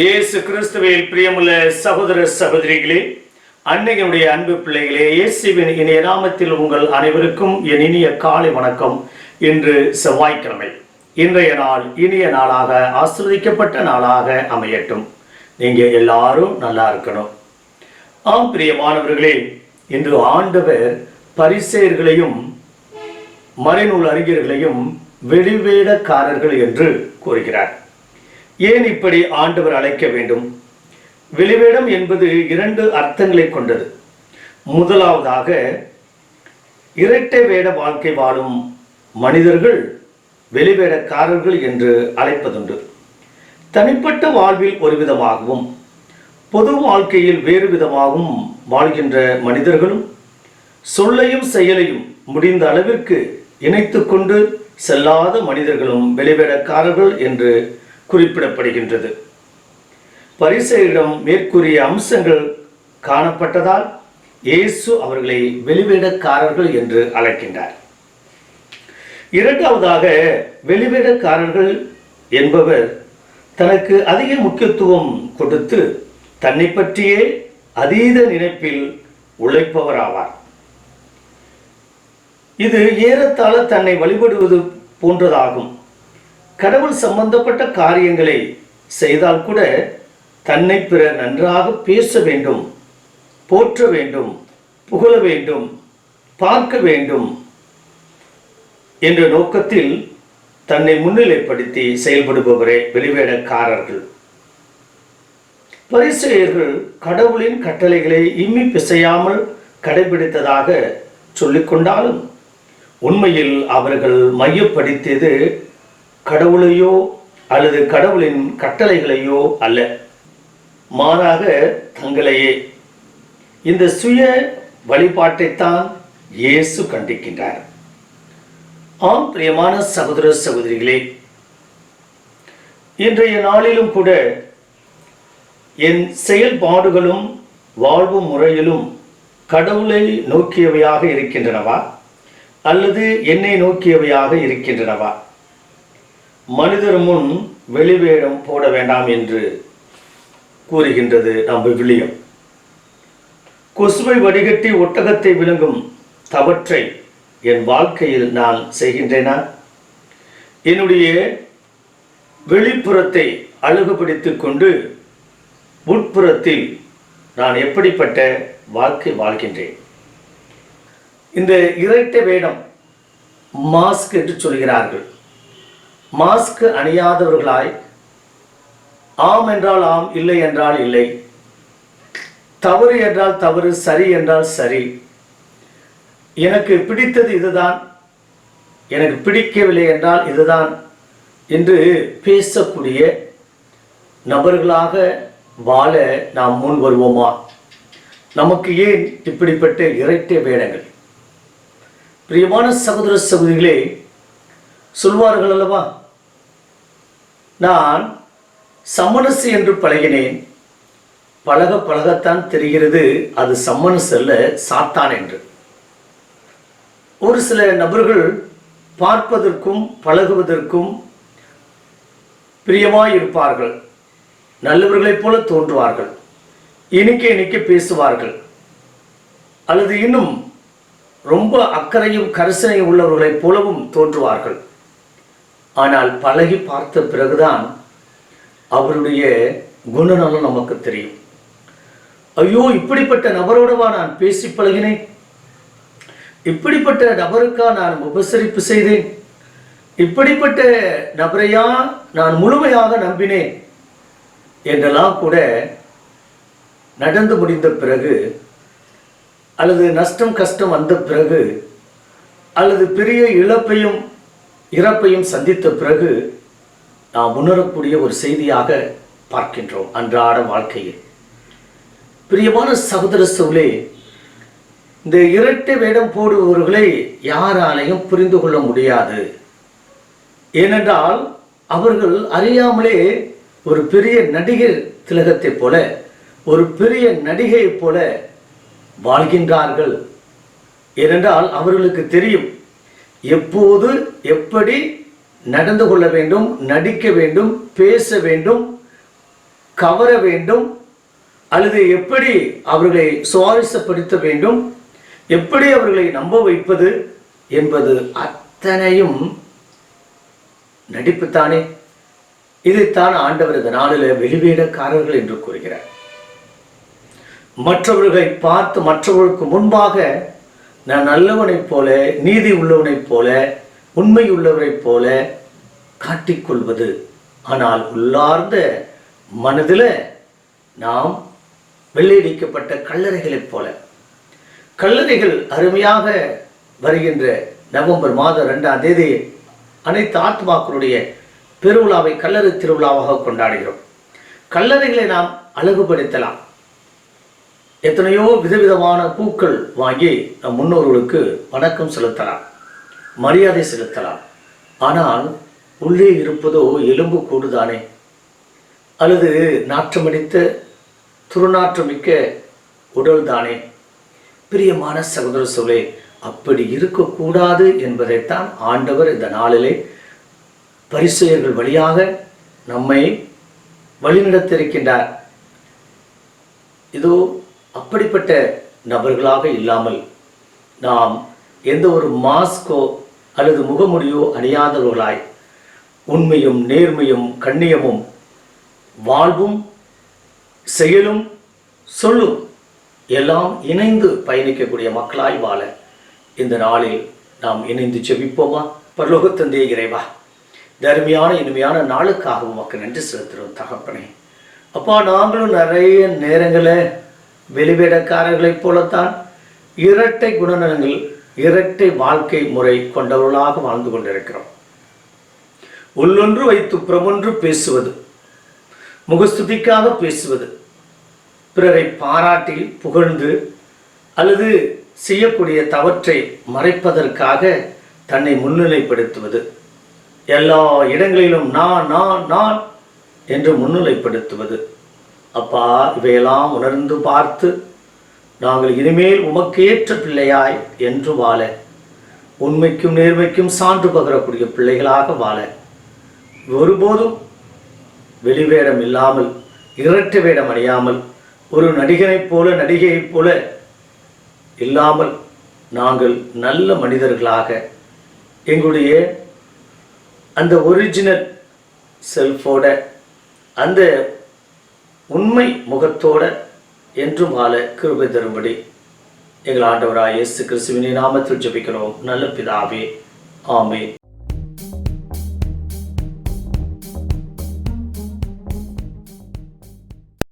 இயேசு கிறிஸ்துவில் பிரியமுள்ள சகோதர சகோதரிகளே அன்னையினுடைய அன்பு பிள்ளைகளே இயேசுவின் இனிய நாமத்தில் உங்கள் அனைவருக்கும் என் இனிய காலை வணக்கம். இன்று செவ்வாய்க்கிழமை. இன்றைய நாள் இனிய நாளாக ஆசிர்வதிக்கப்பட்ட நாளாக அமையட்டும். நீங்க எல்லாரும் நல்லா இருக்கணும். ஆம் பிரியமானவர்களே இன்று ஆண்டவர் பரிசேயர்களையும் மறைநூல் அறிஞர்களையும் வெளிவேடக்காரர்கள் என்று கூறுகிறார். ஏன் இப்படி ஆண்டவர் அழைக்க வேண்டும்? வெளிவேடம் என்பது இரண்டு அர்த்தங்களை கொண்டது. முதலாவதாக இரட்டை வேட வாழ்க்கை வாழும் மனிதர்கள் வெளிவேடக்காரர்கள் என்று அழைப்பதுண்டு. தனிப்பட்ட வாழ்வில் ஒரு விதமாகவும் பொது வாழ்க்கையில் வேறு விதமாகவும் வாழ்கின்ற மனிதர்களும் சொல்லையும் செயலையும் முடிந்த அளவிற்கு இணைத்து கொண்டு செல்லாத மனிதர்களும் வெளிவேடக்காரர்கள் என்று குறிப்பிடப்படுகின்றது. பரிசையிடம் மேற்கூறிய அம்சங்கள் காணப்பட்டதால் இயேசு அவர்களை வெளிவேடக்காரர்கள் என்று அழைக்கின்றார். இரண்டாவதாக வெளிவேடக்காரர்கள் என்பவர் தனக்கு அதிக முக்கியத்துவம் கொடுத்து தன்னை பற்றியே அதீத நினைப்பில் உழைப்பவராவார். இது ஏறத்தாழ தன்னை வழிபடுவது போன்றதாகும். கடவுள் சம்பந்தப்பட்ட காரியங்களை செய்தால் கூட தன்னை பிற நன்றாக பேச வேண்டும் போற்ற வேண்டும் புகழ வேண்டும் பார்க்க வேண்டும் என்ற நோக்கத்தில் தன்னை முன்னிலைப்படுத்தி செயல்படுபவரே வெளிவேடக்காரர்கள். பரிசெயர்கள் கடவுளின் கட்டளைகளை இம்மி பிசையாமல் கடைபிடித்ததாக சொல்லிக்கொண்டாலும் உண்மையில் அவர்கள் மையப்படுத்தியது கடவுளையோ அல்லது கடவுளின் கட்டளைகளையோ அல்ல. மாறாக தங்களையே. இந்த சுய வழிபாட்டைத்தான் இயேசு கண்டிக்கின்றார். ஆம் பிரியமான சகோதர சகோதரிகளே. இன்றைய நாளிலும் கூட என் செயல்பாடுகளும் வாழ்வு முறையிலும் கடவுளை நோக்கியவையாக இருக்கின்றனவா? அல்லது என்னை நோக்கியவையாக இருக்கின்றனவா? மனிதர் முன் வெளிவேடம் போட வேண்டாம் என்று கூறுகின்றது நம் விவிலியம் கொசுவை வடிகட்டி ஒட்டகத்தை விளங்கும் தவற்றை என் வாழ்க்கையில் நான் செய்கின்றேனா? என்னுடைய வெளிப்புறத்தை அழகுபடுத்திக் கொண்டு உட்புறத்தில் நான் எப்படிப்பட்ட வாழ்க்கை வாழ்கின்றேன்? இந்த இரட்டை வேடம் மாஸ்க் என்று சொல்கிறார்கள். மாஸ்க் அணியாதவர்களாய் ஆம் என்றால் ஆம் இல்லை என்றால் இல்லை. தவறு என்றால் தவறு சரி என்றால் சரி. எனக்கு பிடித்தது இதுதான். எனக்கு பிடிக்கவில்லை என்றால் இதுதான் என்று பேசக்கூடிய நபர்களாக வாழ நாம் முன் வருவோமா? நமக்கு ஏன் இப்படிப்பட்ட இரட்டை வேடங்கள்? பிரியமான சகோதர சகோதரிகளே சொல்வார்கள் அல்லவா? நான் சம்மனசு என்று பழகினேன். பழக பழகத்தான் தெரிகிறது அது சம்மனசு அல்ல சாத்தான் என்று. ஒரு சில நபர்கள் பார்ப்பதற்கும் பழகுவதற்கும் பிரியமாய் இருப்பார்கள். நல்லவர்களைப் போல தோன்றுவார்கள். இனிக்க இனிக்க பேசுவார்கள். அல்லது இன்னும் ரொம்ப அக்கறையும் கரிசனையும் உள்ளவர்களைப் போலவும் தோன்றுவார்கள். ஆனால் பழகி பார்த்த பிறகுதான் அவருடைய குணநலம் நமக்கு தெரியும். ஐயோ இப்படிப்பட்ட நபரோடவா நான் பேசி பழகினேன்? இப்படிப்பட்ட நபருக்கா நான் உபசரிப்பு செய்தேன்? இப்படிப்பட்ட நபரையா நான் முழுமையாக நம்பினேன்? என்றெல்லாம் கூட நடந்து முடிந்த பிறகு அல்லது நஷ்டம் கஷ்டம் வந்த பிறகு அல்லது பெரிய இழப்பையும் இறப்பையும் சந்தித்த பிறகு நாம் உணரக்கூடிய ஒரு செய்தியாக பார்க்கின்றோம் அன்றாட வாழ்க்கையில். பிரியமான சகோதர சூழே இந்த இரட்டை வேடம் போடுபவர்களை யாராலையும் புரிந்து கொள்ள முடியாது. ஏனென்றால் அவர்கள் அறியாமலே ஒரு பெரிய நடிகர் திலகத்தைப் போல ஒரு பெரிய நடிகையைப் போல வாழ்கின்றார்கள். ஏனென்றால் அவர்களுக்கு தெரியும் எப்போது எப்படி நடந்து கொள்ள வேண்டும் நடிக்க வேண்டும் பேச வேண்டும் கவர வேண்டும் அல்லது எப்படி அவர்களை சுவாரஸ்யப்படுத்த வேண்டும் எப்படி அவர்களை நம்ப வைப்பது என்பது அத்தனையும் நடிப்புத்தானே. இதைத்தான் ஆண்டவர் இந்த நாளில் வெளிவேடக்காரர்கள் என்று கூறுகிறார். மற்றவர்களை பார்த்து மற்றவர்களுக்கு முன்பாக நான் நல்லவனைப் போல நீதி உள்ளவனைப் போல உண்மை உள்ளவரைப் போல காட்டிக்கொள்வது ஆனால் உள்ளார்ந்த மனதில் நாம் வெள்ளையடிக்கப்பட்ட கல்லறைகளைப் போல. கல்லறைகள் அருமையாக வருகின்ற நவம்பர் மாதம் ரெண்டாம் தேதி அனைத்து ஆத்மாக்களுடைய பெருவிழாவை கல்லறை திருவிழாவாக கொண்டாடுகிறோம். கல்லறைகளை நாம் அழகுபடுத்தலாம். எத்தனையோ விதவிதமான பூக்கள் வாங்கி நம் முன்னோர்களுக்கு வணக்கம் செலுத்தலாம் மரியாதை செலுத்தலாம். ஆனால் உள்ளே இருப்பதோ எலும்பு கூடுதானே? அல்லது நாற்றமடித்த துருநாற்றமிக்க உடல் தானே? பிரியமான சகோதர சொல்லே அப்படி இருக்கக்கூடாது என்பதைத்தான் ஆண்டவர் இந்த நாளிலே பரிசுயர்கள் வழியாக நம்மை வழிநடத்திருக்கின்றார் இதோ அப்படிப்பட்ட நபர்களாக இல்லாமல் நாம் எந்த ஒரு மாஸ்கோ அல்லது முகமுடியோ அணியாதவர்களாய் உண்மையும் நேர்மையும் கண்ணியமும் வாழ்வும் செயலும் சொல்லும் எல்லாம் இணைந்து பயணிக்கக்கூடிய மக்களாய் வாழ இந்த நாளில் நாம் இணைந்து செபிப்போமா? பரலோகத்தந்தே இறைவா தருமையான இனிமையான நாளுக்காக உமக்கு நன்றி செலுத்துகிறோம் தகப்பனே. அப்பா நாங்களும் நிறைய நேரங்களை வெளிவேடக்காரர்களைப் போலத்தான் இரட்டை குணநலங்கள் இரட்டை வாழ்க்கை முறை கொண்டவர்களாக வாழ்ந்து கொண்டிருக்கிறோம். உள்ளொன்று வைத்து புறமொன்று பேசுவது முகஸ்துதிக்காக பேசுவது பிறரை பாராட்டி புகழ்ந்து அல்லது செய்யக்கூடிய தவற்றை மறைப்பதற்காக தன்னை முன்னிலைப்படுத்துவது. எல்லா இடங்களிலும் நான் நான் நான் என்று முன்னிலைப்படுத்துவது. அப்பா இவையெல்லாம் உணர்ந்து பார்த்து நாங்கள் இனிமேல் உமக்கேற்ற பிள்ளையாய் என்று வாழ உண்மைக்கும் நேர்மைக்கும் சான்று பகரக்கூடிய பிள்ளைகளாக வாழ. ஒருபோதும் வெளிவேடம் இல்லாமல் இரட்டை வேடம் அணியாமல் ஒரு நடிகனைப் போல நடிகையைப் போல இல்லாமல் நாங்கள் நல்ல மனிதர்களாக எங்களுடைய அந்த ஒரிஜினல் செல்ஃபோட அந்த உண்மை முகத்தோட என்றும் வாழ கிருபை தரும்படி எங்கள் ஆண்டவராய் இயேசு கிறிஸ்துவினை நாமத்தில் ஜபிக்கிறோம். நல்ல பிதாவே ஆமே